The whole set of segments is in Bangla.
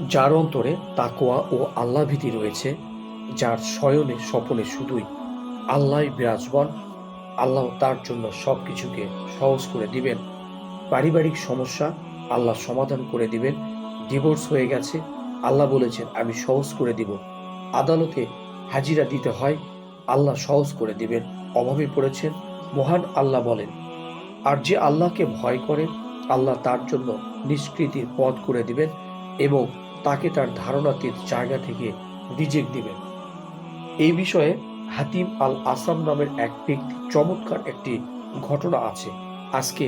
যার অন্তরে তাকোয়া ও আল্লাহ ভীতি রয়েছে, যার শয়নে স্বপনে শুধুই আল্লাহ বিরাজমান, আল্লাহ তার জন্য সব কিছুকে সহজ করে দিবেন। পারিবারিক সমস্যা আল্লাহ সমাধান করে দিবেন। ডিভোর্স হয়ে গেছে, আল্লাহ বলেছেন, আমি সহজ করে দিব। আদালতে হাজিরা দিতে হয়, আল্লাহ সহজ করে দিবেন। অভাবে পড়েছেন, মহান আল্লাহ বলেন, আর যে আল্লাহকে ভয় করে আল্লাহ তার জন্য নিষ্কৃতির পথ করে দিবেন এবং তাকে তার ধারণাতীত জায়গা থেকে রিজেক্ট দিবেন। এই বিষয়ে হাতিম আল আসাম নামের এক ব্যক্তি চমৎকার একটি ঘটনা আছে। আজকে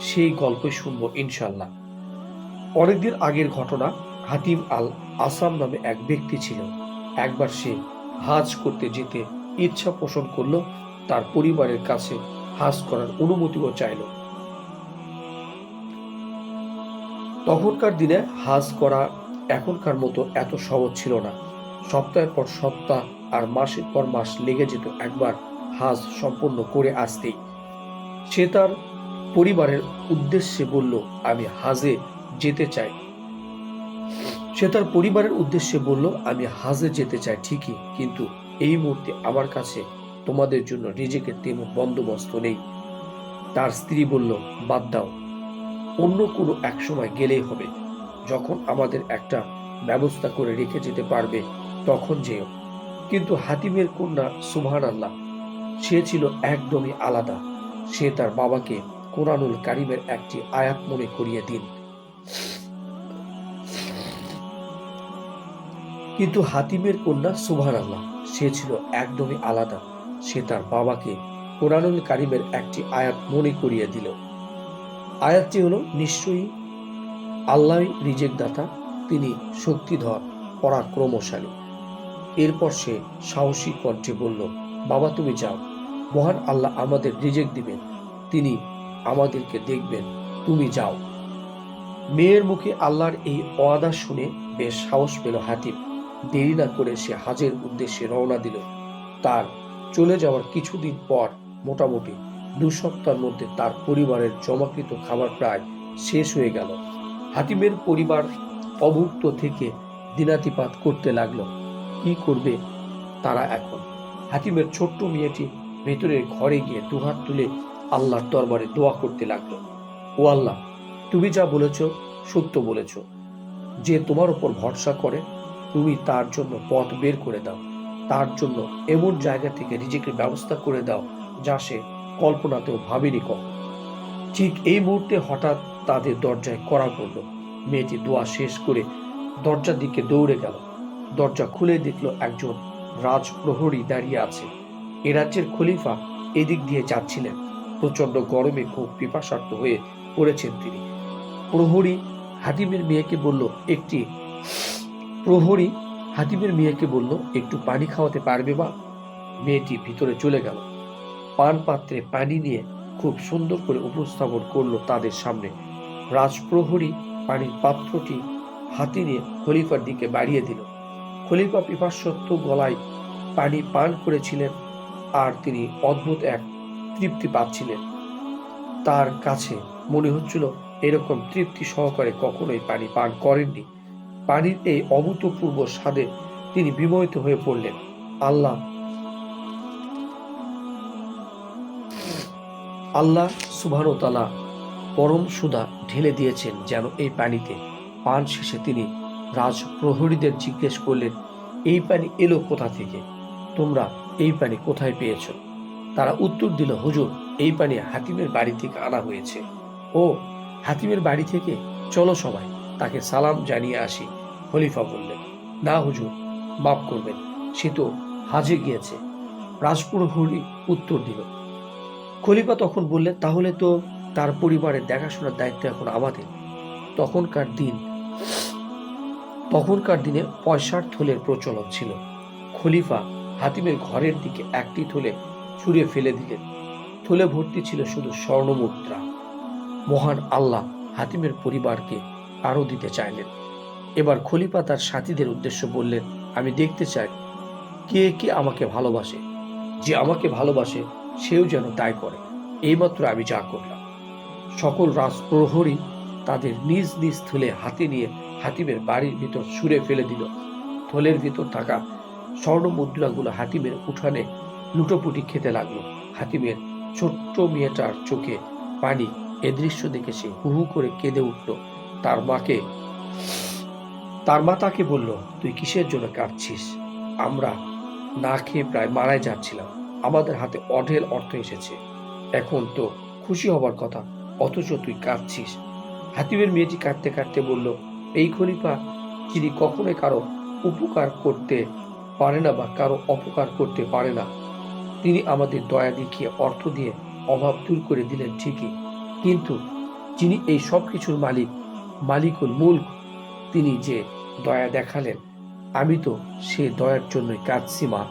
সেই গল্পই শুনব ইনশাল্লাহ অনেকদিন আগের ঘটনা, হাতিম আল আসাম নামে এক ব্যক্তি ছিল। একবার সে হাজ করতে যেতে ইচ্ছা পোষণ করল, তার পরিবারের কাছে হাজ করার অনুমতিও চাইল। তখনকার দিনে হাজ করা এখনকার মতো এত সহজ ছিল না। সপ্তাহের পর সপ্তাহ আর মাসের পর মাস লেগে যেত একবার হাজ সম্পন্ন করে আসতেই। সে তার পরিবারের উদ্দেশ্যে বলল, আমি হাজে যেতে চাই। সে তার পরিবারের উদ্দেশ্যে বলল, আমি হাজে যেতে চাই, ঠিকই, কিন্তু এই মুহূর্তে আমার কাছে তোমাদের জন্য রিজেকের তেমন বন্দোবস্ত নেই। তার স্ত্রী বলল, বাদ দাও, অন্য কোনো এক সময় গেলেই হবে। যখন আমাদের একটা ব্যবস্থা করে রেখে যেতে পারবে, তখন যেও। কিন্তু হাতিমের কন্যা সুবহান আল্লাহ সে ছিল একদমই আলাদা। সে তার বাবাকে কোরআনুল কারিমের একটি আয়াত মনে করিয়ে দিন। কিন্তু হাতিমের কন্যা সুবহান আল্লাহ সে ছিল একদমই আলাদা। সে তার বাবাকে কোরআনুল কারিমের একটি আয়াত মনে করিয়ে দিল। আয়াতটি হলো, নিশ্চয়ই আল্লাহ রিজেক দাতা, তিনি শক্তিধর, পরাক্রমশালী। এরপর সে সাহসী কণ্ঠে বলল, বাবা, তুমি যাও। মহান আল্লাহ আমাদের রিজেক দিবেন। তিনি আমাদেরকে দেখবেন। তুমি যাও। মেয়ের মুখে আল্লাহর এই ওয়াদা শুনে বেশ সাহস পেল হাতিম দেরি না করে সে হাজের উদ্দেশ্যে রওনা দিল। তার চলে যাওয়ার কিছুদিন পর মোটামুটি দু সপ্তাহের মধ্যে তার পরিবারের জমাকৃত খাবার প্রায় শেষ হয়ে গেল। হাতিমের পরিবার অভুক্ত থেকে দিনাতিপাত করতে লাগল। কি করবে তারা এখন? হাতিমের ছোট্ট মেয়েটি ভেতরের ঘরে গিয়ে দুহাত তুলে আল্লাহর দরবারে দোয়া করতে লাগল। ও আল্লাহ, তুমি যা বলেছ, সত্য বলেছ। যে তোমার উপর ভরসা করে, তুমি তার জন্য পথ বের করে দাও। তার জন্য এমন জায়গা থেকে নিজেকে ব্যবস্থা করে দাও যা সে কল্পনাতেও ভাবেনি কখন। ঠিক এই মুহূর্তে হঠাৎ তাদের দরজায় করা পড়ল মেয়েটি দোয়া শেষ করে দরজার দিকে দৌড়ে গেল। দরজা খুলে দেখল একজন রাজপ্রহরী দাঁড়িয়ে আছে। এ রাজ্যের খলিফা এদিক দিয়ে যাচ্ছিলেন। প্রচণ্ড গরমে খুব পিপাসার্থ হয়ে পড়েছেন তিনি। প্রহরী হাতিমের মেয়েকে বলল, একটি প্রহরী হাতিমের মেয়েকে বলল, একটু পানি খাওয়াতে পারবে বা? মেয়েটি ভিতরে চলে গেল। পান পাত্রে পানি নিয়ে খুব সুন্দর করে উপস্থাপন করল তাদের সামনে। রাজপ্রহরী পানির পাত্রটি হাতি নিয়ে খলিফার দিকে বাড়িয়ে দিল। খলিফা পিপাসত্ব গলায় পানি পান করেছিলেন আর তিনি অদ্ভুত এক তৃপ্তি পাচ্ছিলেন। তার কাছে মনে হচ্ছিল এরকম তৃপ্তি সহকারে কখনোই পানি পান করেননি। পানির এই অভূতপূর্ব স্বাদে তিনি বিমোহিত হয়ে পড়লেন। আল্লাহ আল্লাহ সুবাহতালা পরম সুদা ঢেলে দিয়েছেন যেন এই পানিতে। পান শেষে তিনি রাজপ্রহরীদের জিজ্ঞেস করলেন, এই পানি এলো কোথা থেকে? তোমরা এই পানি কোথায় পেয়েছ? তারা উত্তর দিল, হুজুর, এই পানি হাতিমের বাড়ি থেকে আনা হয়েছে। ও, হাতিমের বাড়ি থেকে? চলো সবাই, তাকে সালাম জানিয়ে আসি। খলিফা বললেন, না হুজুর, মাফ করবেন, সে তো হাজে গিয়েছে। রাজপ্রহরী উত্তর দিল, খলিফা তখন বললেন, তাহলে তো তার পরিবারের দেখাশোনার দায়িত্ব এখন আমাদের। তখনকার দিন, তখনকার দিনে পয়সার থলের প্রচলন ছিল। খলিফা হাতিমের ঘরের দিকে একটি থলে ছুঁড়ে ফেলে দিলেন। থলে ভর্তি ছিল শুধু স্বর্ণমুদ্রা। মহান আল্লাহ হাতিমের পরিবারকে আরও দিতে চাইলেন। এবার খলিফা তার সাথীদের উদ্দেশ্য বললেন, আমি দেখতে চাই কে কে আমাকে ভালোবাসে। যে আমাকে ভালোবাসে, সেও যেন তাই করে। এইমাত্র আমি যা করলাম। সকল রাজপ্রহরী তাদের নিজ নিজ থলে হাতে নিয়ে হাতিমের বাড়ির ভিতর সুরে ফেলে দিল। থলের ভিতর থাকা স্বর্ণ মুদ্রাগুলো হাতিমের উঠানে লুটোপুটি খেতে লাগল। হাতিমের ছোট্ট মেয়েটার চোখে পানি এ দৃশ্য দেখে সে হু হু করে কেঁদে উঠল। তার মাকে, তার মা তাকে বলল, তুই কিসের জন্য কাঁদছিস? আমরা না খেয়ে প্রায় মারাই যাচ্ছিলাম। আমাদের হাতে অঢেল অর্থ এসেছে। এখন তো খুশি হবার কথা। অথচ তুই কাঁদছিস। হাতিমের মেয়েটি কাঁদতে কাঁদতে বলল, এই খলিফা, যিনি কখনোই কারও উপকার করতে পারে না বা কারও অপকার করতে পারে না, তিনি আমাদের দয়া দেখিয়ে অর্থ দিয়ে অভাব দূর করে দিলেন ঠিকই। কিন্তু যিনি এই সব কিছুর মালিক, মালিকুল মুল্ক, তিনি যে দয়া দেখালেন, আমি তো সে দয়ার জন্যই কাঁদছি মা।